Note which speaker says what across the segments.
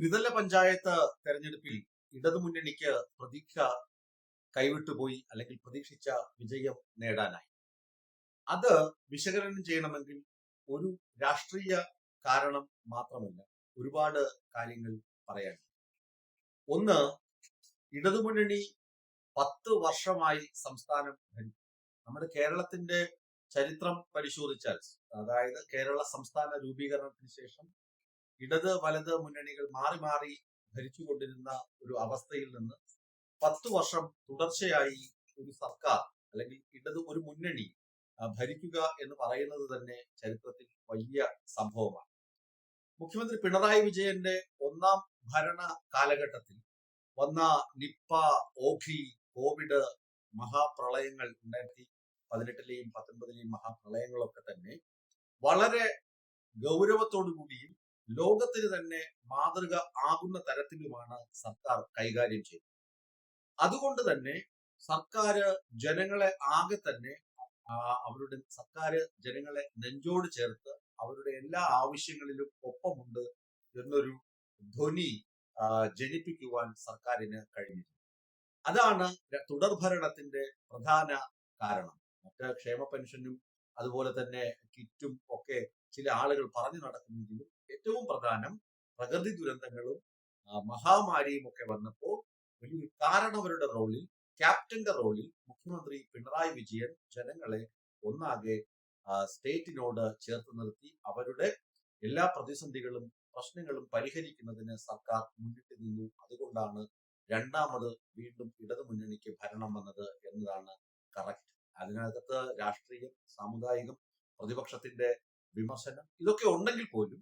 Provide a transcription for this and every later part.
Speaker 1: ത്രിതല പഞ്ചായത്ത് തെരഞ്ഞെടുപ്പിൽ ഇടതുമുന്നണിക്ക് പ്രതീക്ഷ കൈവിട്ടുപോയി അല്ലെങ്കിൽ പ്രതീക്ഷിച്ച വിജയം നേടാനായി. അത് വിശകലനം ചെയ്യണമെങ്കിൽ ഒരു രാഷ്ട്രീയ കാരണം മാത്രമല്ല ഒരുപാട് കാര്യങ്ങൾ പറയാൻ ഒന്ന് ഇടതുമുന്നണി പത്ത് വർഷമായി സംസ്ഥാനം ഭരിച്ചു നമ്മുടെ കേരളത്തിന്റെ ചരിത്രം പരിശോധിച്ചാൽ അതായത് കേരള സംസ്ഥാന രൂപീകരണത്തിന് ശേഷം ഇടത് വലത് മുന്നണികൾ മാറി മാറി ഭരിച്ചുകൊണ്ടിരുന്ന ഒരു അവസ്ഥയിൽ നിന്ന് പത്ത് വർഷം തുടർച്ചയായി ഒരു സർക്കാർ അല്ലെങ്കിൽ ഇടത് ഒരു മുന്നണി ഭരിക്കുക എന്ന് പറയുന്നത് തന്നെ ചരിത്രത്തിൽ വലിയ സംഭവമാണ്. മുഖ്യമന്ത്രി പിണറായി വിജയന്റെ ഒന്നാം ഭരണ കാലഘട്ടത്തിൽ വന്ന നിപ്പ ഓഖി കോവിഡ് മഹാപ്രളയങ്ങൾ രണ്ടായിരത്തി പതിനെട്ടിലെയും പത്തൊൻപതിലെയും മഹാപ്രളയങ്ങളൊക്കെ തന്നെ വളരെ ഗൗരവത്തോടു കൂടിയും ലോകത്തിന് തന്നെ മാതൃക ആകുന്ന തരത്തിലുമാണ് സർക്കാർ കൈകാര്യം ചെയ്തത് അതുകൊണ്ട് തന്നെ സർക്കാർ ജനങ്ങളെ ആകെ തന്നെ അവരുടെ സർക്കാർ ജനങ്ങളെ നെഞ്ചോട് ചേർത്ത് അവരുടെ എല്ലാ ആവശ്യങ്ങളിലും ഒപ്പമുണ്ട് എന്നൊരു ധ്വനി ജനിപ്പിക്കുവാൻ സർക്കാരിന് കഴിഞ്ഞിരുന്നു അതാണ് തുടർഭരണത്തിന്റെ പ്രധാന കാരണം. മറ്റ് ക്ഷേമ പെൻഷനും അതുപോലെ തന്നെ കിറ്റും ഒക്കെ ചില ആളുകൾ പറഞ്ഞു നടക്കുമെങ്കിലും ഏറ്റവും പ്രധാനം പ്രകൃതി ദുരന്തങ്ങളും മഹാമാരിയും ഒക്കെ വന്നപ്പോൾ വലിയൊരു കാരണവരുടെ റോളിൽ ക്യാപ്റ്റന്റെ റോളിൽ മുഖ്യമന്ത്രി പിണറായി വിജയൻ ജനങ്ങളെ ഒന്നാകെ സ്റ്റേറ്റിനോട് ചേർത്ത് നിർത്തി അവരുടെ എല്ലാ പ്രതിസന്ധികളും പ്രശ്നങ്ങളും പരിഹരിക്കുന്നതിന് സർക്കാർ മുന്നിട്ട് നിന്നു. അതുകൊണ്ടാണ് രണ്ടാമത് വീണ്ടും ഇടതു മുന്നണിക്ക് ഭരണം വന്നത് എന്നതാണ് കറക്റ്റ്. അതിനകത്ത് രാഷ്ട്രീയം സാമുദായികം പ്രതിപക്ഷത്തിന്റെ വിമർശനം ഇതൊക്കെ ഉണ്ടെങ്കിൽ പോലും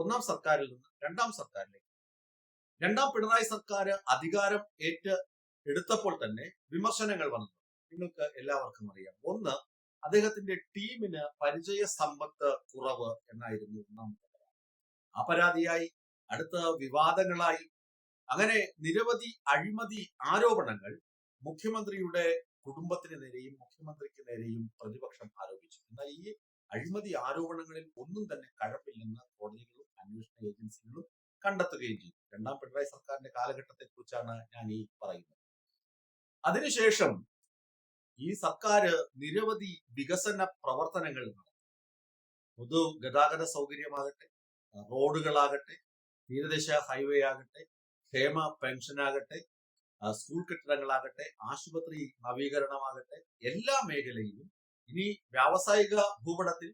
Speaker 1: ഒന്നാം സർക്കാരിൽ നിന്ന് രണ്ടാം സർക്കാരിലേക്ക്. രണ്ടാം പിണറായി സർക്കാർ അധികാരം ഏറ്റ് എടുത്തപ്പോൾ തന്നെ വിമർശനങ്ങൾ വന്നു. നിങ്ങൾക്ക് എല്ലാവർക്കും അറിയാം. ഒന്ന് അദ്ദേഹത്തിന്റെ ടീമിന് പരിചയ സമ്പത്ത് കുറവ് എന്നായിരുന്നു ഒന്നാമത്തെ പരാതി. ആ പരാതിയായി അടുത്ത വിവാദങ്ങളായി. അങ്ങനെ നിരവധി അഴിമതി ആരോപണങ്ങൾ മുഖ്യമന്ത്രിയുടെ കുടുംബത്തിന് നേരെയും മുഖ്യമന്ത്രിക്ക് നേരെയും പ്രതിപക്ഷം ആരോപിച്ചു. എന്നാൽ ഈ അഴിമതി ആരോപണങ്ങളിൽ ഒന്നും തന്നെ കഴപ്പില്ലെന്ന് കോടതികളും അന്വേഷണ ഏജൻസികളും കണ്ടെത്തുകയും ചെയ്തു. രണ്ടാം പിണറായി സർക്കാരിന്റെ കാലഘട്ടത്തെ കുറിച്ചാണ് ഞാൻ ഈ പറയുന്നത്. അതിനുശേഷം ഈ സർക്കാർ നിരവധി വികസന പ്രവർത്തനങ്ങൾ നടത്തി. പൊതു ഗതാഗത സൗകര്യമാകട്ടെ റോഡുകളാകട്ടെ തീരദേശ ഹൈവേ ആകട്ടെ ക്ഷേമ പെൻഷനാകട്ടെ സ്കൂൾ കെട്ടിടങ്ങളാകട്ടെ ആശുപത്രി നവീകരണമാകട്ടെ എല്ലാ മേഖലയിലും ഇനി വ്യാവസായിക ഭൂപടത്തിൽ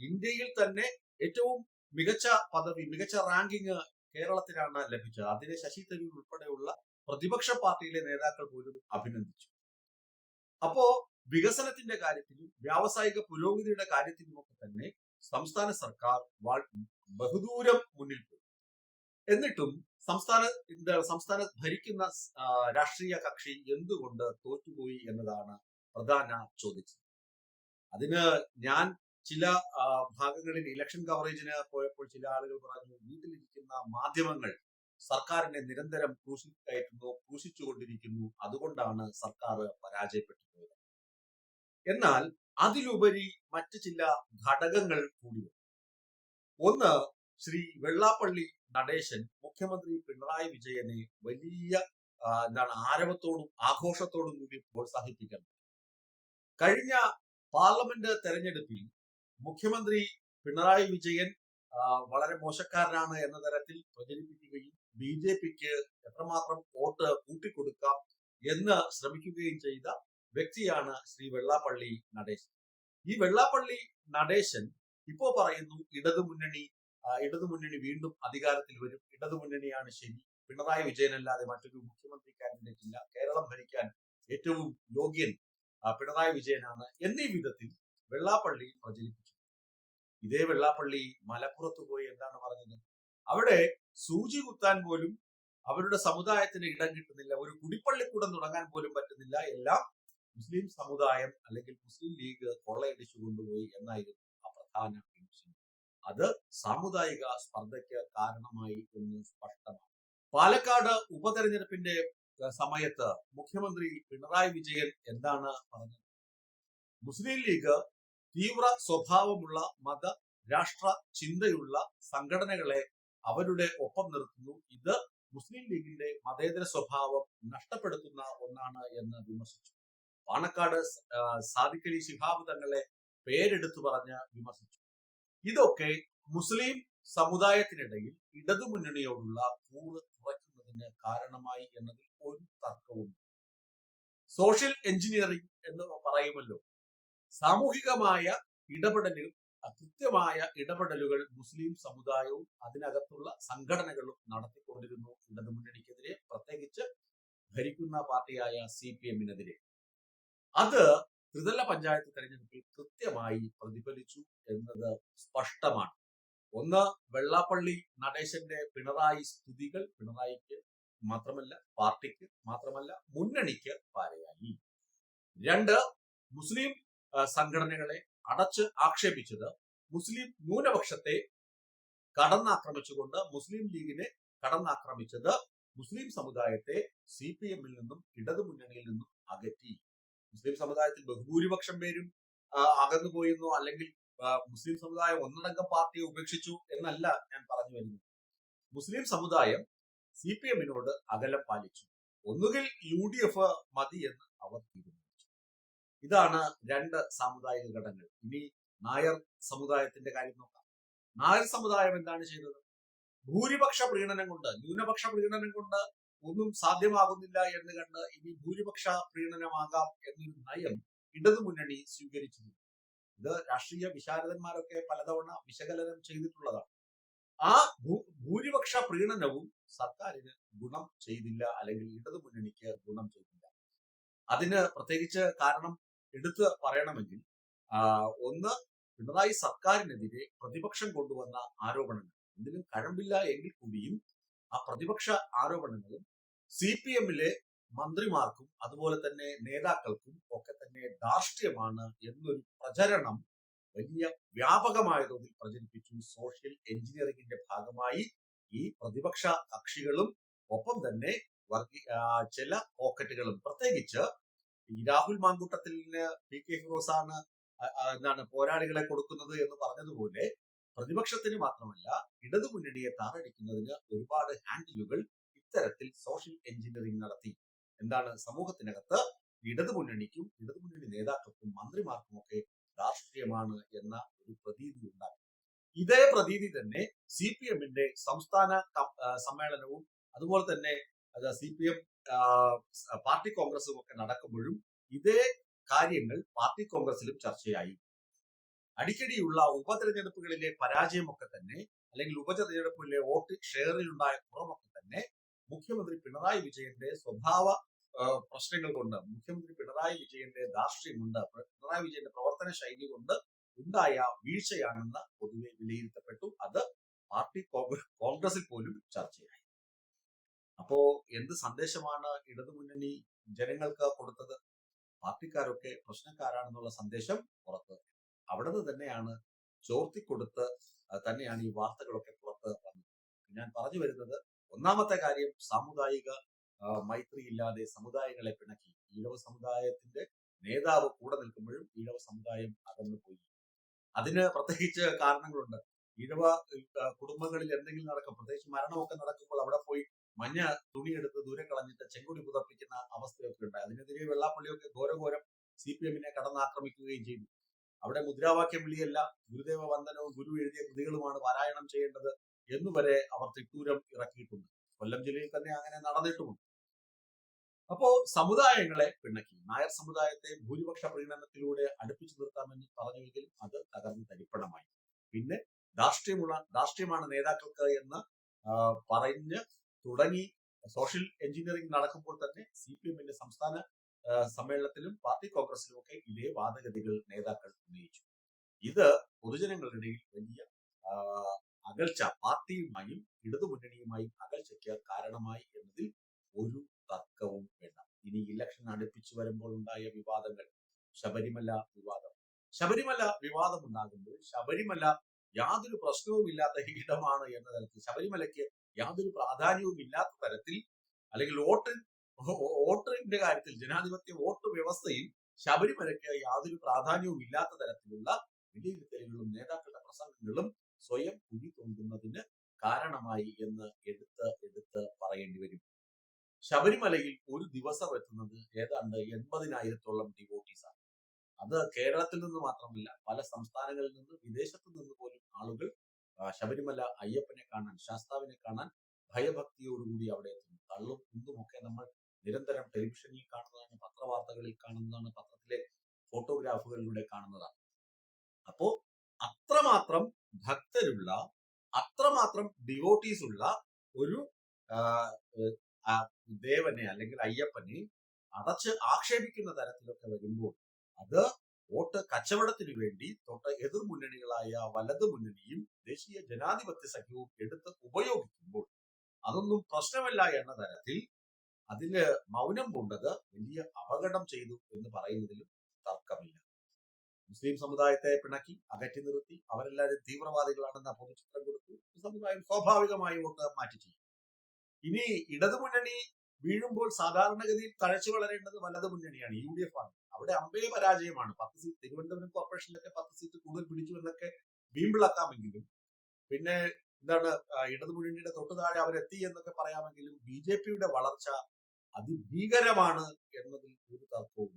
Speaker 1: ഇന്ത്യയിൽ തന്നെ ഏറ്റവും മികച്ച പദവി മികച്ച റാങ്കിങ് കേരളത്തിനാണ് ലഭിച്ചത്. അതിനെ ശശി തരൂർ ഉൾപ്പെടെയുള്ള പ്രതിപക്ഷ പാർട്ടിയിലെ നേതാക്കൾ പോലും അഭിനന്ദിച്ചു. അപ്പോ വികസനത്തിന്റെ കാര്യത്തിലും വ്യാവസായിക പുരോഗതിയുടെ കാര്യത്തിലുമൊക്കെ തന്നെ സംസ്ഥാന സർക്കാർ ബഹുദൂരം മുന്നിൽ പോയി. എന്നിട്ടും സംസ്ഥാന എന്താ സംസ്ഥാന ഭരിക്കുന്ന രാഷ്ട്രീയ കക്ഷി എന്തുകൊണ്ട് തോറ്റുപോയി എന്നതാണ് പ്രധാന ചോദിച്ചത് അതിന് ഞാൻ ചില ഭാഗങ്ങളിൽ ഇലക്ഷൻ കവറേജിന് പോയപ്പോൾ ചില ആളുകൾ പറഞ്ഞു വീട്ടിലിരിക്കുന്ന മാധ്യമങ്ങൾ സർക്കാരിനെ നിരന്തരം ക്രൂശി കയറ്റുന്നു ക്രൂശിച്ചുകൊണ്ടിരിക്കുന്നു. അതുകൊണ്ടാണ് സർക്കാർ പരാജയപ്പെട്ടു എന്നാൽ അതിലുപരി മറ്റു ചില ഘടകങ്ങൾ കൂടി വന്നു. ഒന്ന് ശ്രീ വെള്ളാപ്പള്ളി നടേശൻ മുഖ്യമന്ത്രി പിണറായി വിജയനെ വലിയ എന്താണ് ആരവത്തോടും ആഘോഷത്തോടും കൂടി പ്രോത്സാഹിപ്പിക്കണം. കഴിഞ്ഞ പാർലമെന്റ് തെരഞ്ഞെടുപ്പിൽ മുഖ്യമന്ത്രി പിണറായി വിജയൻ വളരെ മോശക്കാരനാണ് എന്ന തരത്തിൽ പ്രചരിപ്പിക്കുകയും ബി ജെ പിക്ക് എത്രമാത്രം വോട്ട് കൂട്ടിക്കൊടുക്കാം എന്ന് ശ്രമിക്കുകയും ചെയ്ത വ്യക്തിയാണ് ശ്രീ വെള്ളാപ്പള്ളി നടേശൻ. ഈ വെള്ളാപ്പള്ളി നടേശൻ ഇപ്പോ പറയുന്നു ഇടതുമുന്നണി ഇടതുമുന്നണി വീണ്ടും അധികാരത്തിൽ വരും. ഇടതുമുന്നണിയാണ് ശരി. പിണറായി വിജയൻ അല്ലാതെ മറ്റൊരു മുഖ്യമന്ത്രി കാൻഡിഡേറ്റ് ഇല്ല കേരളം ഭരിക്കാൻ ഏറ്റവും യോഗ്യൻ പിണറായി വിജയനാണ് എന്നീ വിധത്തിൽ വെള്ളാപ്പള്ളി പ്രചരിപ്പിച്ചു. ഇതേ വെള്ളാപ്പള്ളി മലപ്പുറത്ത് പോയി എന്താണ് പറഞ്ഞത്? അവിടെ സൂചി കുത്താൻ പോലും അവരുടെ സമുദായത്തിന് ഇടം കിട്ടുന്നില്ല. ഒരു കുടിപ്പള്ളിക്കൂടം തുടങ്ങാൻ പോലും പറ്റുന്നില്ല. എല്ലാം മുസ്ലിം സമുദായം അല്ലെങ്കിൽ മുസ്ലിം ലീഗ് കൊള്ളയടിച്ചു കൊണ്ടുപോയി എന്നായിരുന്നു ആ പ്രധാന വിമർശനം. അത് സാമുദായിക സ്പർദ്ധയ്ക്ക് കാരണമായി എന്ന് സ്പഷ്ടമാണ്. പാലക്കാട് ഉപതെരഞ്ഞെടുപ്പിന്റെ സമയത്ത് മുഖ്യമന്ത്രി പിണറായി വിജയൻ എന്താണ് പറഞ്ഞത്? മുസ്ലിം ലീഗ് തീവ്ര സ്വഭാവമുള്ള മത രാഷ്ട്ര ചിന്തയുള്ള സംഘടനകളെ അവരുടെ ഒപ്പം നിർത്തുന്നു. ഇത് മുസ്ലിം ലീഗിന്റെ മതേതര സ്വഭാവം നഷ്ടപ്പെടുത്തുന്ന ഒന്നാണ് എന്ന് വിമർശിച്ചു. പാണക്കാട് സ- ആ, സാദിഖ് അലി ശിഹാബ് തങ്ങളെ പേരെടുത്തു പറഞ്ഞ് വിമർശിച്ചു. ഇതൊക്കെ മുസ്ലിം സമുദായത്തിനിടയിൽ ഇടതുമുന്നണിയോടുള്ള കൂറ് കുറയ്ക്കുന്നതിന് കാരണമായി എന്നതിൽ ഒരു തർക്കവും സോഷ്യൽ എഞ്ചിനീയറിംഗ് എന്ന് പറയുമല്ലോ. സാമൂഹികമായ ഇടപെടലുകൾ കൃത്യമായ ഇടപെടലുകൾ മുസ്ലിം സമുദായവും അതിനകത്തുള്ള സംഘടനകളും നടത്തിക്കൊണ്ടിരുന്നു ഇടതുമുന്നണിക്കെതിരെ പ്രത്യേകിച്ച് ഭരിക്കുന്ന പാർട്ടിയായ സി പി എമ്മിനെതിരെ അത് ത്രിതല പഞ്ചായത്ത് തെരഞ്ഞെടുപ്പിൽ കൃത്യമായി പ്രതിഫലിച്ചു എന്നത് സ്പഷ്ടമാണ്. ഒന്ന് വെള്ളാപ്പള്ളി നടേശന്റെ പിണറായി സ്തുതികൾ പിണറായിക്ക് മാത്രമല്ല പാർട്ടിക്ക് മാത്രമല്ല മുന്നണിക്ക് പാരയായി. രണ്ട് മുസ്ലിം സംഘടനകളെ അടച്ച് ആക്ഷേപിച്ചത് മുസ്ലിം ന്യൂനപക്ഷത്തെ കടന്നാക്രമിച്ചുകൊണ്ട് മുസ്ലിം ലീഗിനെ കടന്നാക്രമിച്ചത് മുസ്ലിം സമുദായത്തെ സി പി എമ്മിൽ നിന്നും ഇടതുമുന്നണിയിൽ നിന്നും അകറ്റി. മുസ്ലിം സമുദായത്തിൽ ബഹുഭൂരിപക്ഷം പേരും അകന്നു അല്ലെങ്കിൽ മുസ്ലിം സമുദായം ഒന്നടങ്കം പാർട്ടിയെ ഉപേക്ഷിച്ചു എന്നല്ല ഞാൻ പറഞ്ഞു വരുന്നത്. മുസ്ലിം സമുദായം സി പി എമ്മിനോട് അകലം പാലിച്ചു. ഒന്നുകിൽ യു ഡി എഫ് മതി എന്ന് അവർ തീരുമാനിച്ചു. ഇതാണ് രണ്ട് സാമുദായിക ഘടകങ്ങൾ. ഇനി നായർ സമുദായത്തിന്റെ കാര്യം നോക്കാം. നായർ സമുദായം എന്താണ് ചെയ്തത് ഭൂരിപക്ഷ പ്രീണനം കൊണ്ട് ന്യൂനപക്ഷ പ്രീണനം കൊണ്ട് ഒന്നും സാധ്യമാകുന്നില്ല എന്ന് കണ്ട് ഇനി ഭൂരിപക്ഷ പ്രീണനമാകാം എന്നൊരു നയം ഇടതുമുന്നണി സ്വീകരിച്ചിരുന്നു. ഇത് രാഷ്ട്രീയ വിശാരദന്മാരൊക്കെ പലതവണ വിശകലനം ചെയ്തിട്ടുള്ളതാണ്. ആ ഭൂരിപക്ഷ പ്രീണനവും സർക്കാരിന് ഗുണം ചെയ്തില്ല അല്ലെങ്കിൽ ഇടതു മുന്നണിക്ക് ഗുണം ചെയ്തില്ല. അതിന് പ്രത്യേകിച്ച് കാരണം എടുത്ത് പറയണമെങ്കിൽ ഒന്ന് പിണറായി സർക്കാരിനെതിരെ പ്രതിപക്ഷം കൊണ്ടുവന്ന ആരോപണങ്ങൾ. എന്തിനും കഴമ്പില്ല എങ്കിൽ കൂടിയും ആ പ്രതിപക്ഷ ആരോപണങ്ങളും സി പി എമ്മിലെ മന്ത്രിമാർക്കും അതുപോലെ തന്നെ നേതാക്കൾക്കും ഒക്കെ തന്നെ ധാർഷ്ട്യമാണ് എന്നൊരു പ്രചരണം വലിയ വ്യാപകമായ തോതിൽ പ്രചരിപ്പിച്ചു. സോഷ്യൽ എഞ്ചിനീയറിംഗിന്റെ ഭാഗമായി ഈ പ്രതിപക്ഷ കക്ഷികളും ഒപ്പം തന്നെ വർഗീ ചില പോക്കറ്റുകളും. പ്രത്യേകിച്ച് ഈ രാഹുൽ മാങ്കൂട്ടത്തിന് പി കെ ഫിറോസാണ് ആണ് എന്താണ് പോരാളികളെ കൊടുക്കുന്നത് എന്ന് പറഞ്ഞതുപോലെ പ്രതിപക്ഷത്തിന് മാത്രമല്ല ഇടതു ഇടതുമുന്നണിയെ താറടിക്കുന്നതിന് ഒരുപാട് ഹാൻഡിലുകൾ ഇത്തരത്തിൽ സോഷ്യൽ എഞ്ചിനീയറിംഗ് നടത്തി. എന്താണ് സമൂഹത്തിനകത്ത് ഇടതു മുന്നണിക്കും ഇടതു മുന്നണി നേതാക്കൾക്കും മന്ത്രിമാർക്കും ഒക്കെ രാഷ്ട്രീയമാണ് എന്ന ഒരു പ്രതീതി ഉണ്ടാക്കി. ഇതേ പ്രതീതി തന്നെ സി പി എമ്മിന്റെ സംസ്ഥാന സമ്മേളനവും അതുപോലെ തന്നെ സി പി എം പാർട്ടി കോൺഗ്രസും ഒക്കെ നടക്കുമ്പോഴും ഇതേ കാര്യങ്ങൾ പാർട്ടി കോൺഗ്രസിലും ചർച്ചയായി. അടിക്കടിയുള്ള ഉപതെരഞ്ഞെടുപ്പുകളിലെ പരാജയമൊക്കെ തന്നെ അല്ലെങ്കിൽ ഉപതെരഞ്ഞെടുപ്പിലെ വോട്ട് ഷെയറിലുണ്ടായ കുറവൊക്കെ തന്നെ മുഖ്യമന്ത്രി പിണറായി വിജയന്റെ സ്വഭാവ പ്രശ്നങ്ങൾ കൊണ്ട് മുഖ്യമന്ത്രി പിണറായി വിജയന്റെ ദാർഷ്ട്യം കൊണ്ട് പിണറായി വിജയന്റെ പ്രവർത്തന ശൈലി കൊണ്ട് ഉണ്ടായ വീഴ്ചയാണെന്ന് പൊതുവെ വിലയിരുത്തപ്പെട്ടു. അത് പാർട്ടി കോൺഗ്ര- കോൺഗ്രസിൽ പോലും ചർച്ചയായി. അപ്പോ എന്ത് സന്ദേശമാണ് ഇടതുമുന്നണി ജനങ്ങൾക്ക് കൊടുത്തത്? പാർട്ടിക്കാരൊക്കെ പ്രശ്നക്കാരാണെന്നുള്ള സന്ദേശം പുറത്ത് അവിടെ നിന്ന് തന്നെയാണ് ചോർത്തിക്കൊടുത്ത് തന്നെയാണ് ഈ വാർത്തകളൊക്കെ പുറത്ത് വന്നത്. ഞാൻ പറഞ്ഞു വരുന്നത് ഒന്നാമത്തെ കാര്യം സാമുദായിക മൈത്രി ഇല്ലാതെ സമുദായങ്ങളെ പിണക്കി. ഈഴവ സമുദായത്തിന്റെ നേതാവ് കൂടെ നിൽക്കുമ്പോഴും ഈഴവ സമുദായം അകന്നു പോയി അതിന് പ്രത്യേകിച്ച് കാരണങ്ങളുണ്ട്. ഈഴവ കുടുംബങ്ങളിൽ എന്തെങ്കിലും നടക്കും പ്രത്യേകിച്ച് മരണമൊക്കെ നടക്കുമ്പോൾ അവിടെ പോയി മഞ്ഞ തുണിയെടുത്ത് ദൂരെ കളഞ്ഞിട്ട് ചെങ്കുടി പുതപ്പിക്കുന്ന അവസ്ഥയൊക്കെ ഉണ്ട്. അതിനെതിരെ വെള്ളാപ്പള്ളിയൊക്കെ ഘോരഘോരം സി പി എമ്മിനെ കടന്നാക്രമിക്കുകയും ചെയ്തു. അവിടെ മുദ്രാവാക്യം വിളിയല്ല ഗുരുദേവ വന്ദനവും ഗുരു എഴുതിയ കൃതികളുമാണ് പാരായണം ചെയ്യേണ്ടത് എന്നുവരെ അവർ തിട്ടൂരം ഇറക്കിയിട്ടുണ്ട്. കൊല്ലം ജില്ലയിൽ തന്നെ അങ്ങനെ നടന്നിട്ടുമുണ്ട്. അപ്പോ സമുദായങ്ങളെ പിണക്കി. നായർ സമുദായത്തെ ഭൂരിപക്ഷ പ്രീണനത്തിലൂടെ അടുപ്പിച്ചു നിർത്താമെന്ന് പറഞ്ഞുവെങ്കിലും അത് തകർന്ന് തരിപ്പണമായി. പിന്നെ രാഷ്ട്രീയമുള്ള രാഷ്ട്രീയമാണ് നേതാക്കൾക്ക് എന്ന് പറഞ്ഞ് തുടങ്ങി സോഷ്യൽ എഞ്ചിനീയറിംഗ് നടക്കുമ്പോൾ തന്നെ സി പി എമ്മിന്റെ സംസ്ഥാന സമ്മേളനത്തിലും പാർട്ടി കോൺഗ്രസിലും ഒക്കെ ഇതേ വാദഗതികൾ നേതാക്കൾ ഉന്നയിച്ചു. ഇത് പൊതുജനങ്ങളുടെ ഇടയിൽ വലിയ അകൽച്ച പാർട്ടിയുമായും ഇടതുമുന്നണിയുമായും അകൽച്ചയ്ക്ക് കാരണമായി എന്നതിൽ ഒരു തർക്കവും വേണ്ട. ഇനി ഇലക്ഷൻ അടുപ്പിച്ചു വരുമ്പോൾ ഉണ്ടായ വിവാദങ്ങൾ ശബരിമല വിവാദം. ശബരിമല വിവാദം ഉണ്ടാകുമ്പോൾ ശബരിമല യാതൊരു പ്രശ്നവും ഇല്ലാത്ത ഇടമാണ് എന്ന തരത്തിൽ ശബരിമലയ്ക്ക് യാതൊരു പ്രാധാന്യവും ഇല്ലാത്ത തരത്തിൽ അല്ലെങ്കിൽ വോട്ട് വോട്ടിന്റെ കാര്യത്തിൽ ജനാധിപത്യ വോട്ട് വ്യവസ്ഥയിൽ ശബരിമലയ്ക്ക് യാതൊരു പ്രാധാന്യവും ഇല്ലാത്ത തരത്തിലുള്ള വിലയിരുത്തലുകളും നേതാക്കളുടെ പ്രസംഗങ്ങളും സ്വയം കുഴി കാരണമായി എന്ന് എടുത്ത് എടുത്ത് പറയേണ്ടി വരും. ശബരിമലയിൽ ഒരു ദിവസം എത്തുന്നത് ഏതാണ്ട് എൺപതിനായിരത്തോളം ഡിവോട്ടീസ് ആണ്. അത് കേരളത്തിൽ നിന്ന് മാത്രമല്ല പല സംസ്ഥാനങ്ങളിൽ നിന്ന് വിദേശത്തു നിന്ന് പോലും ആളുകൾ ശബരിമല അയ്യപ്പനെ കാണാൻ ശാസ്താവിനെ കാണാൻ ഭയഭക്തിയോടുകൂടി അവിടെ എത്തുന്നു. തള്ളും കുന്തുമൊക്കെ നമ്മൾ നിരന്തരം ടെലിവിഷനിൽ കാണുന്നതാണ് പത്രവാർത്തകളിൽ കാണുന്നതാണ് പത്രത്തിലെ ഫോട്ടോഗ്രാഫുകളിലൂടെ കാണുന്നതാണ്. അപ്പോ അത്രമാത്രം ഭക്തരുള്ള അത്രമാത്രം ഡിവോട്ടീസ് ഉള്ള ഒരു ദേവനെ അല്ലെങ്കിൽ അയ്യപ്പനെ അടച്ച് ആക്ഷേപിക്കുന്ന തരത്തിലൊക്കെ വരുമ്പോൾ അത് വോട്ട് കച്ചവടത്തിനു വേണ്ടി തൊട്ട് എതിർ മുന്നണികളായ വലത് മുന്നണിയും ദേശീയ ജനാധിപത്യ സഖ്യവും എടുത്ത് ഉപയോഗിക്കുമ്പോൾ അതൊന്നും പ്രശ്നമല്ല എന്ന തരത്തിൽ അതിന് മൗനം കൊണ്ടത് വലിയ അപകടം ചെയ്തു എന്ന് പറയുന്നതിലും തർക്കമില്ല. മുസ്ലിം സമുദായത്തെ പിണക്കി അകറ്റി നിർത്തി അവരെല്ലാവരും തീവ്രവാദികളാണെന്ന പൊതുചിത്രം കൊടുത്തു. സമുദായം സ്വാഭാവികമായി വോട്ട് മാറ്റി ചെയ്യും ഇനി ഇടതുമുന്നണി വീഴുമ്പോൾ സാധാരണഗതിയിൽ തഴച്ചു വളരേണ്ടത് വലത് മുന്നണിയാണ് യു ഡി എഫ് ആണ്. അവിടെ അമ്പേ പരാജയമാണ്. പത്ത് സീറ്റ് തിരുവനന്തപുരം കോർപ്പറേഷനിലൊക്കെ പത്ത് സീറ്റ് കൂടുതൽ പിടിച്ചു എന്നൊക്കെ വീമ്പിളക്കാമെങ്കിലും പിന്നെ എന്താണ് ഇടതുമുന്നണിയുടെ തൊട്ടു താഴെ അവരെത്തി എന്നൊക്കെ പറയാമെങ്കിലും ബി ജെ പിയുടെ വളർച്ച അതിഭീകരമാണ് എന്നതിൽ ഒരു തർക്കവും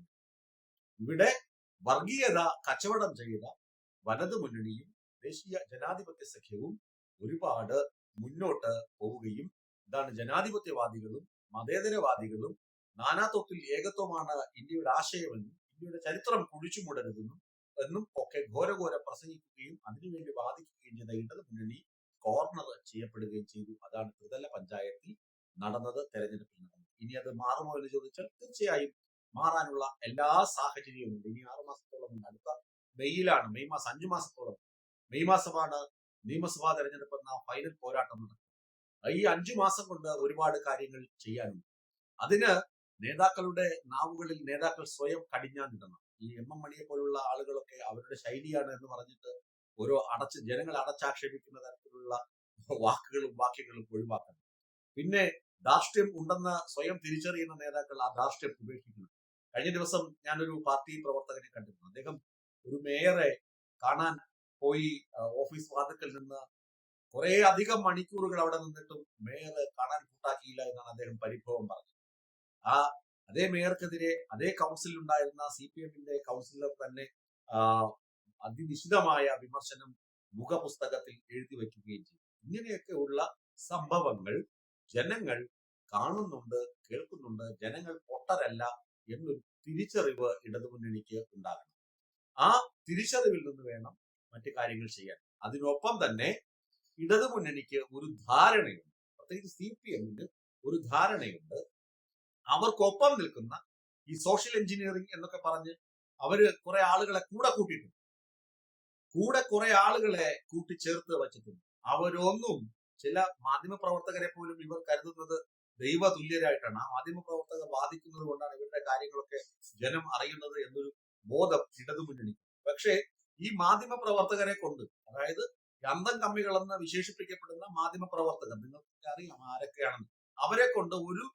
Speaker 1: ഇവിടെ വർഗീയത കച്ചവടം ചെയ്ത വലതു മുന്നണിയും ദേശീയ ജനാധിപത്യ സഖ്യവും ഒരുപാട് മുന്നോട്ട് പോവുകയും എന്താണ് ജനാധിപത്യവാദികളും മതേതരവാദികളും നാനാത്വത്തിൽ ഏകത്വമാണ് ഇന്ത്യയുടെ ആശയമെന്നും ഇന്ത്യയുടെ ചരിത്രം കുഴിച്ചുമുടരുതെന്നും എന്നും ഒക്കെ ഘോരഘോര പ്രസംഗിക്കുകയും അതിനുവേണ്ടി വാദിക്കുകയും ചെയ്ത ഇടത് മുന്നണി കോർണർ ചെയ്യപ്പെടുകയും ചെയ്തു. അതാണ് ത്രിതല പഞ്ചായത്തിൽ നടന്നത് തെരഞ്ഞെടുപ്പിൽ നടന്നത്. ഇനി അത് മാറുമോ എന്ന് ചോദിച്ചാൽ തീർച്ചയായും മാറാനുള്ള എല്ലാ സാഹചര്യവും ഉണ്ട് ഇനി ആറു മാസത്തോളം ഉണ്ട്. അടുത്ത മെയ്യിലാണ് മെയ് മാസം അഞ്ചു മാസത്തോളം. മെയ് മാസമാണ് നിയമസഭാ തെരഞ്ഞെടുപ്പ് എന്ന ഫൈനൽ പോരാട്ടം നടക്കുന്നത്. ഈ അഞ്ചു മാസം കൊണ്ട് ഒരുപാട് കാര്യങ്ങൾ ചെയ്യാനുണ്ട്. അതിന് നേതാക്കളുടെ നാവുകളിൽ നേതാക്കൾ സ്വയം കടിഞ്ഞാന്നിടണം ഈ എം എം മണിയെ പോലുള്ള ആളുകളൊക്കെ അവരുടെ ശൈലിയാണ് എന്ന് പറഞ്ഞിട്ട് ഓരോ അടച്ച് ജനങ്ങളെ അടച്ചാക്ഷേപിക്കുന്ന തരത്തിലുള്ള വാക്കുകളും വാക്യങ്ങളും ഒഴിവാക്കണം. പിന്നെ ധാർഷ്ട്യം ഉണ്ടെന്ന് സ്വയം തിരിച്ചറിയുന്ന നേതാക്കൾ ആ ധാർഷ്ട്യം ഉപേക്ഷിക്കണം. കഴിഞ്ഞ ദിവസം ഞാനൊരു പാർട്ടി പ്രവർത്തകനെ കണ്ടിരുന്നു. അദ്ദേഹം ഒരു മേയറെ കാണാൻ പോയി ഓഫീസ് വാതിക്കൽ നിന്ന് കുറെ അധികം മണിക്കൂറുകൾ അവിടെ നിന്നിട്ടും മേയർ കാണാൻ കൂട്ടാക്കിയില്ല എന്നാണ് അദ്ദേഹം പരിഭവം പറഞ്ഞത്. ആ അതേ മേയർക്കെതിരെ അതേ കൗൺസിലിൽ ഉണ്ടായിരുന്ന സി പി എമ്മിന്റെ കൗൺസിലർ തന്നെ അതിനിശിതമായ വിമർശനം മുഖപുസ്തകത്തിൽ എഴുതി വയ്ക്കുകയും ചെയ്തു. ഇങ്ങനെയൊക്കെ ഉള്ള സംഭവങ്ങൾ ജനങ്ങൾ കാണുന്നുണ്ട് കേൾക്കുന്നുണ്ട് ജനങ്ങൾ പൊട്ടരല്ല എന്നൊരു തിരിച്ചറിവ് ഇടതുമുന്നണിക്ക് ഉണ്ടാകണം. ആ തിരിച്ചറിവിൽ നിന്ന് വേണം മറ്റു കാര്യങ്ങൾ ചെയ്യാൻ. അതിനൊപ്പം തന്നെ ഇടതുമുന്നണിക്ക് ഒരു ധാരണയുണ്ട്. പ്രത്യേകിച്ച് സി പി എമ്മിന് ഒരു ധാരണയുണ്ട്. അവർക്കൊപ്പം നിൽക്കുന്ന ഈ സോഷ്യൽ എഞ്ചിനീയറിംഗ് എന്നൊക്കെ പറഞ്ഞ് അവർ കുറെ ആളുകളെ കൂടെ കൂട്ടിയിട്ടുണ്ട്. കൂടെ കുറെ ആളുകളെ കൂട്ടിച്ചേർത്ത് വച്ചിട്ടുണ്ട്. അവരൊന്നും ചില മാധ്യമ പ്രവർത്തകരെ പോലും ഇവർ കരുതുന്നത് ദൈവ തുല്യരായിട്ടാണ് ആ മാധ്യമ പ്രവർത്തകർ വാദിക്കുന്നത് കൊണ്ടാണ് ഇവരുടെ കാര്യങ്ങളൊക്കെ ജനം അറിയുന്നത് എന്നൊരു ബോധം ഇടതുമുന്നണി പക്ഷേ ഈ മാധ്യമ പ്രവർത്തകരെ കൊണ്ട് അതായത് അന്തം കമ്മികളെന്ന് വിശേഷിപ്പിക്കപ്പെടുന്ന മാധ്യമ പ്രവർത്തകർ നിങ്ങൾക്ക് അറിയാം ആരൊക്കെയാണെന്ന്. അവരെ കൊണ്ട് ഒരു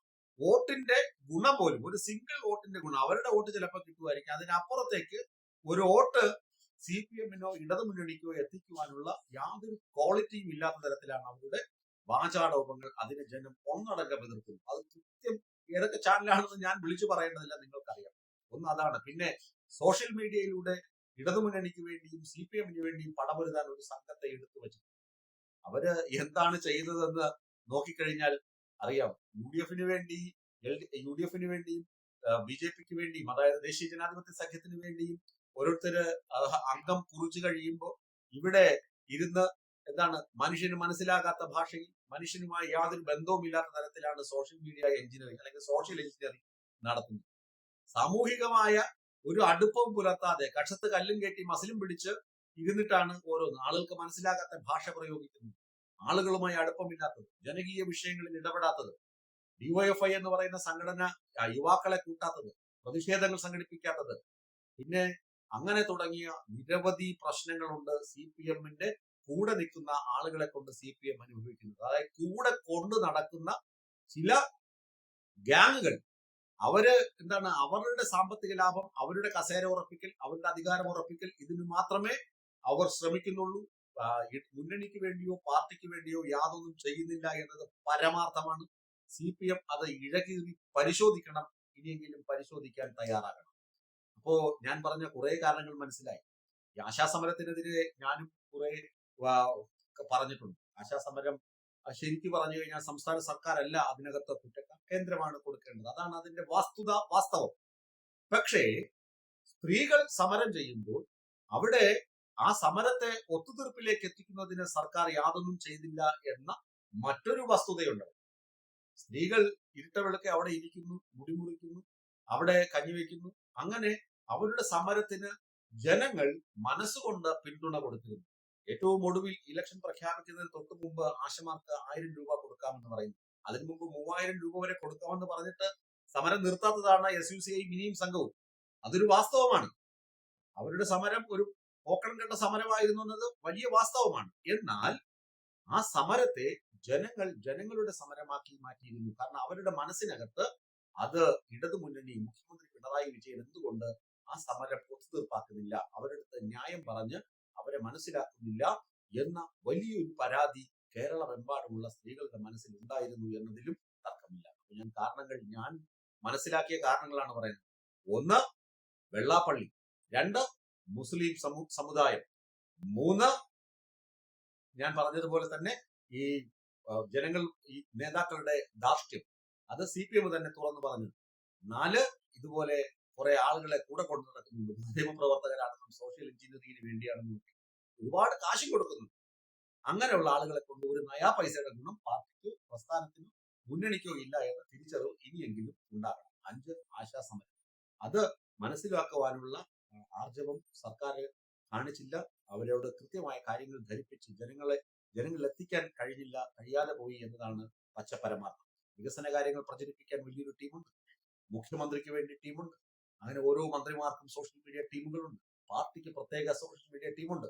Speaker 1: വോട്ടിന്റെ ഗുണം പോലും ഒരു സിംഗിൾ വോട്ടിന്റെ ഗുണം അവരുടെ വോട്ട് ചിലപ്പോൾ കിട്ടുമായിരിക്കും. അതിനപ്പുറത്തേക്ക് ഒരു വോട്ട് സി പി എമ്മിനോ ഇടതുമുന്നണിക്കോ എത്തിക്കുവാനുള്ള യാതൊരു ക്വാളിറ്റിയും ഇല്ലാത്ത തരത്തിലാണ് അവരുടെ വാചാടോപങ്ങൾ അതിനെ ജനം ഒന്നടങ്കം എതിർക്കുന്നു. അത് കൃത്യം ഏതൊക്കെ ചാനലാണെന്ന് ഞാൻ വിളിച്ചു പറയേണ്ടതില്ല നിങ്ങൾക്കറിയാം. ഒന്ന് അതാണ്. പിന്നെ സോഷ്യൽ മീഡിയയിലൂടെ ഇടതുമുന്നണിക്ക് വേണ്ടിയും സി പി എമ്മിന് വേണ്ടിയും പടമൊരുതാൻ ഒരു സംഘത്തെ എടുത്തു വെച്ചു അവർ എന്താണ് ചെയ്തതെന്ന് നോക്കിക്കഴിഞ്ഞാൽ അറിയാം. യു ഡി എഫിന് വേണ്ടി യു ഡി എഫിന് വേണ്ടിയും ബി ജെ പിക്ക് വേണ്ടിയും അതായത് ദേശീയ ജനാധിപത്യ സഖ്യത്തിന് വേണ്ടിയും ഓരോരുത്തര് അംഗം കുറിച്ചു കഴിയുമ്പോൾ ഇവിടെ ഇരുന്ന് എന്താണ് മനുഷ്യന് മനസ്സിലാകാത്ത ഭാഷയിൽ മനുഷ്യനുമായി യാതൊരു ബന്ധവുമില്ലാത്ത തരത്തിലാണ് സോഷ്യൽ മീഡിയ എഞ്ചിനീയറിംഗ് അല്ലെങ്കിൽ സോഷ്യൽ എഞ്ചിനീയറിംഗ് നടത്തുന്നത്. സാമൂഹികമായ ഒരു അടുപ്പവും പുലർത്താതെ കക്ഷത്ത് കല്ലും കെട്ടി മസിലും പിടിച്ച് ഇരുന്നിട്ടാണ് ഓരോന്ന് ആളുകൾക്ക് മനസ്സിലാകാത്ത ഭാഷ പ്രയോഗിക്കുന്നത്. ആളുകളുമായി അടുപ്പമില്ലാത്തത് ജനകീയ വിഷയങ്ങളിൽ ഇടപെടാത്തത് ഡിവൈഎഫ്ഐ എന്ന് പറയുന്ന സംഘടന യുവാക്കളെ കൂട്ടാത്തത് പ്രതിഷേധങ്ങൾ സംഘടിപ്പിക്കാത്തത്. പിന്നെ അങ്ങനെ തുടങ്ങിയ നിരവധി പ്രശ്നങ്ങളുണ്ട് സി പി എമ്മിന്റെ കൂടെ നിൽക്കുന്ന ആളുകളെ കൊണ്ട് സി പി എം അനുഭവിക്കുന്നത്. അതായത് കൂടെ കൊണ്ട് നടക്കുന്ന ചില ഗ്യാങ്ങുകൾ അവർ എന്താണ് അവരുടെ സാമ്പത്തിക ലാഭം അവരുടെ കസേര ഉറപ്പിക്കൽ അവരുടെ അധികാരം ഉറപ്പിക്കൽ ഇതിന് മാത്രമേ അവർ ശ്രമിക്കുന്നുള്ളൂ. മുന്നണിക്ക് വേണ്ടിയോ പാർട്ടിക്ക് വേണ്ടിയോ യാതൊന്നും ചെയ്യുന്നില്ല എന്നത് പരമാർത്ഥമാണ്. സി പി എം അത് ഇഴകീറി പരിശോധിക്കണം ഇനിയെങ്കിലും പരിശോധിക്കാൻ തയ്യാറാകണം. അപ്പോ ഞാൻ പറഞ്ഞ കുറെ കാരണങ്ങൾ മനസ്സിലായി. ആശാസമരത്തിനെതിരെ ഞാനും കുറെ പറഞ്ഞിട്ടുണ്ട്. ആശാസമരം ശരിക്ക് പറഞ്ഞു കഴിഞ്ഞാൽ സംസ്ഥാന സർക്കാരല്ല അതിനകത്ത് കുറ്റക്കാർ കേന്ദ്രമാണ് കൊടുക്കേണ്ടത്. അതാണ് അതിന്റെ വാസ്തുത വാസ്തവം. പക്ഷേ സ്ത്രീകൾ സമരം ചെയ്യുമ്പോൾ അവിടെ ആ സമരത്തെ ഒത്തുതീർപ്പിലേക്ക് എത്തിക്കുന്നതിന് സർക്കാർ യാതൊന്നും ചെയ്തില്ല എന്ന മറ്റൊരു വസ്തുതയുണ്ട്. സ്ത്രീകൾ ഇരുട്ടവിളക്കെ അവിടെ ഇരിക്കുന്നു മുടിമുറിക്കുന്നു അവിടെ കഞ്ഞിവെക്കുന്നു അങ്ങനെ അവരുടെ സമരത്തിന് ജനങ്ങൾ മനസ്സുകൊണ്ട് പിന്തുണ കൊടുത്തിരുന്നു. ഏറ്റവും ഒടുവിൽ ഇലക്ഷൻ പ്രഖ്യാപിക്കുന്നതിന് തൊട്ട് മുമ്പ് ആശമാർക്ക് ആയിരം രൂപ കൊടുക്കാമെന്ന് പറയുന്നു. അതിനു മുമ്പ് മൂവായിരം രൂപ വരെ കൊടുക്കാമെന്ന് പറഞ്ഞിട്ട് സമരം നിർത്താത്തതാണ് എസ് യു സി ഐ മിനിയും സംഘവും. അതൊരു വാസ്തവമാണ്. അവരുടെ സമരം ഒരു പോക്കണം കണ്ട സമരമായിരുന്നു എന്നത് വലിയ വാസ്തവമാണ്. എന്നാൽ ആ സമരത്തെ ജനങ്ങൾ ജനങ്ങളുടെ സമരമാക്കി മാറ്റിയിരുന്നു. കാരണം അവരുടെ മനസ്സിനകത്ത് അത് ഇടതു മുന്നണി മുഖ്യമന്ത്രി പിണറായി വിജയൻ എന്തുകൊണ്ട് ആ സമരം ഒത്തുതീർപ്പാക്കുന്നില്ല? അവരുടെ ന്യായം പറഞ്ഞ് അവരെ മനസ്സിലാക്കുന്നില്ല എന്ന വലിയൊരു പരാതി കേരളമെമ്പാടുമുള്ള സ്ത്രീകളുടെ മനസ്സിൽ ഉണ്ടായിരുന്നു എന്നതിലും തർക്കമില്ല. അപ്പൊ ഞാൻ കാരണങ്ങൾ ഞാൻ മനസ്സിലാക്കിയ കാരണങ്ങളാണ് പറയുന്നത്. ഒന്ന് വെള്ളാപ്പള്ളി. രണ്ട് മുസ്ലിം സമു സമുദായം. മൂന്ന് ഞാൻ പറഞ്ഞതുപോലെ തന്നെ ഈ ജനങ്ങൾ ഈ നേതാക്കളുടെ ധാർഷ്ട്യം. അത് സി പി എം തന്നെ തുറന്നു പറഞ്ഞു. നാല് ഇതുപോലെ കുറെ ആളുകളെ കൂടെ കൊണ്ടു നടക്കുന്നുണ്ട്. മാധ്യമപ്രവർത്തകരാണെന്നും സോഷ്യൽ എഞ്ചിനീയറിംഗിന് വേണ്ടിയാണെന്നും ഒരുപാട് കാശും കൊടുക്കുന്നു. അങ്ങനെയുള്ള ആളുകളെ കൊണ്ട് ഒരു നയാ പൈസയുടെ ഗുണം പാർട്ടിക്ക് പ്രസ്ഥാനത്തിനോ മുന്നണിക്കോ ഇല്ല എന്ന തിരിച്ചറിവ് ഇനിയെങ്കിലും ഉണ്ടാകണം. അഞ്ച് ആശാസമരം അത് മനസ്സിലാക്കുവാനുള്ള ആർജവം സർക്കാർ കാണിച്ചില്ല. അവരോട് കൃത്യമായ കാര്യങ്ങൾ ധരിപ്പിച്ച് ജനങ്ങളെ ജനങ്ങളിൽ എത്തിക്കാൻ കഴിഞ്ഞില്ല കഴിയാതെ പോയി എന്നതാണ് പച്ച പരമാർത്ഥം വികസന കാര്യങ്ങൾ പ്രചരിപ്പിക്കാൻ വലിയൊരു ടീമുണ്ട്. മുഖ്യമന്ത്രിക്ക് വേണ്ടി ടീമുണ്ട്. അങ്ങനെ ഓരോ മന്ത്രിമാർക്കും സോഷ്യൽ മീഡിയ ടീമുകളുണ്ട്. പാർട്ടിക്ക് പ്രത്യേക സോഷ്യൽ മീഡിയ ടീമുണ്ട്.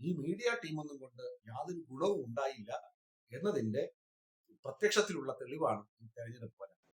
Speaker 1: ഈ മീഡിയ ടീമൊന്നും കൊണ്ട് യാതൊരു ഗുണവും ഉണ്ടായില്ല എന്നതിന്റെ പ്രത്യക്ഷത്തിലുള്ള തെളിവാണ് ഈ തെരഞ്ഞെടുപ്പ് ഫലം.